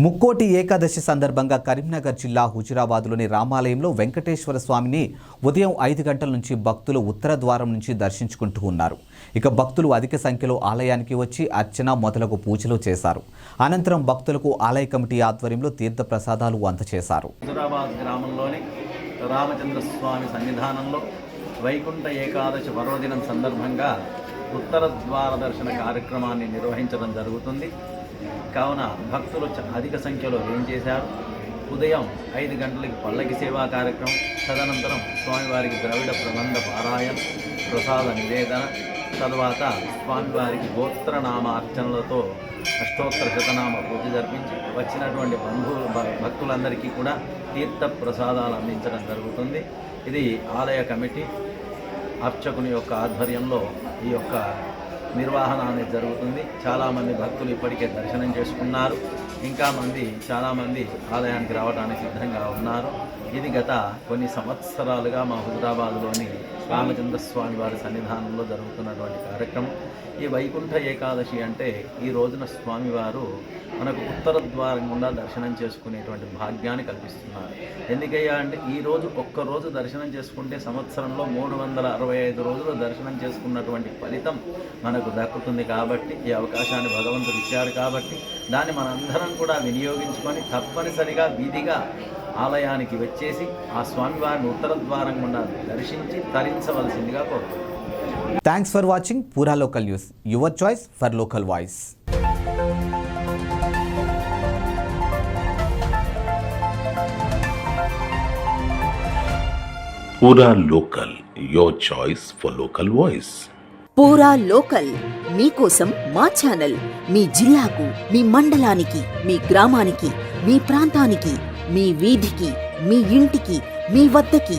Mukkoti Ekadashi సందర్భంగా కరీంనగర్ జిల్లా హుజురాబాద్లోని రామాలయంలో వెంకటేశ్వర స్వామిని ఉదయం ఐదు గంటల నుంచి భక్తులు ఉత్తర ద్వారం నుంచి దర్శించుకుంటూ ఉన్నారు. ఇక భక్తులు అధిక సంఖ్యలో ఆలయానికి వచ్చి అర్చన మొదలగు పూజలు చేశారు. అనంతరం భక్తులకు ఆలయ కమిటీ ఆధ్వర్యంలో తీర్థ ప్రసాదాలు అందజేశారు హుజురాబాద్ గ్రామంలోని రామచంద్ర స్వామి సన్నిధానంలో వైకుంఠ ఏకాదశి పర్వదినం సందర్భంగా ఉత్తర ద్వార దర్శన కార్యక్రమాన్ని నిర్వహించడం జరుగుతుంది. కావున భక్తులు చ- అధిక సంఖ్యలో ఏం చేశారు? ఉదయం ఐదు గంటలకి పల్లకి సేవా కార్యక్రమం తదనంతరం స్వామివారికి ద్రవిడ ప్రబంధ పారాయణ ప్రసాద నివేదన తర్వాత స్వామివారికి గోత్రనామ అర్చనలతో అష్టోత్తర శతనామ పూజ జరిపించి వచ్చినటువంటి బంధువులు భ- భక్తులందరికీ కూడా తీర్థ ప్రసాదాలు అందించడం జరుగుతుంది. ఇది ఆలయ కమిటీ అర్చకుని యొక్క ఆధ్వర్యంలో ఈ యొక్క నిర్వహణ అనేది జరుగుతుంది. చాలామంది భక్తులు ఇప్పటికే దర్శనం చేసుకున్నారు. ఇంకా మంది చాలామంది ఆలయానికి రావడానికి సిద్ధంగా ఉన్నారు. ఇది గత కొన్ని సంవత్సరాలుగా మా హుజరాబాద్లోని రామచంద్ర స్వామి వారి సన్నిధానంలో జరుగుతున్నటువంటి కార్యక్రమం. ఈ వైకుంఠ ఏకాదశి అంటే ఈ రోజున స్వామివారు మనకు ఉత్తర ద్వారం గుండా దర్శనం చేసుకునేటువంటి భాగ్యాన్ని కల్పిస్తున్నారు. ఎందుకయ్యా అంటే ఈ రోజు దర్శనం చేసుకుంటే సంవత్సరంలో మూడు వందల అరవై ఐదు రోజులు దర్శనం చేసుకున్నటువంటి ఫలితం మనకు దక్కుతుంది కాబట్టి ఈ అవకాశాన్ని భగవంతుడు ఇచ్చారు కాబట్టి దాన్ని మనందరం కూడా వినియోగించుకొని తప్పనిసరిగా విధిగా ఆలయానికి వచ్చేసి ఆ స్వామివారిని ఉత్తర ద్వారం గుండా దర్శించి తరించవలసిందిగా కోరుతున్నాను. Thanks for watching Pura local news your choice for local voice Pura Local, your choice for local voice. Pura local మీకోసం మా ఛానల్ మీ జిల్లాకు మీ మండలానికి మీ గ్రామానికి మీ ప్రాంతానికి మీ వీధికి మీ ఇంటికి మీ వద్దకి